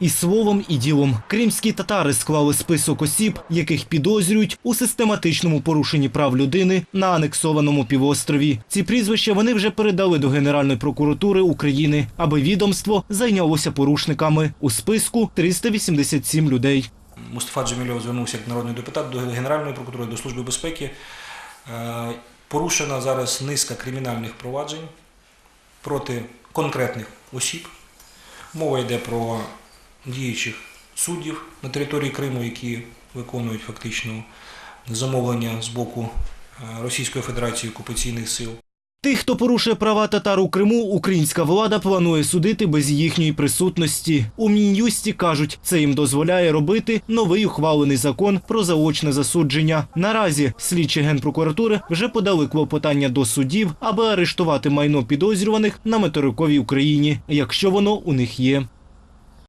І словом, і ділом кримські татари склали список осіб, яких підозрюють у систематичному порушенні прав людини на анексованому півострові. Ці прізвища вони вже передали до Генеральної прокуратури України, аби відомство зайнялося порушниками. У списку 387 людей. Мустафа Джемільов звернувся як народний депутат до Генеральної прокуратури, до Служби безпеки. Е, Порушена зараз низка кримінальних проваджень проти конкретних осіб. Мова йде про діючих суддів на території Криму, які виконують фактично замовлення з боку е, Російської Федерації окупаційних сил. Тих, хто порушує права татар у Криму, українська влада планує судити без їхньої присутності. У Мін'юсті кажуть, це їм дозволяє робити новий ухвалений закон про заочне засудження. Наразі слідчі генпрокуратури вже подали клопотання до судів, аби арештувати майно підозрюваних на материковій Україні, якщо воно у них є.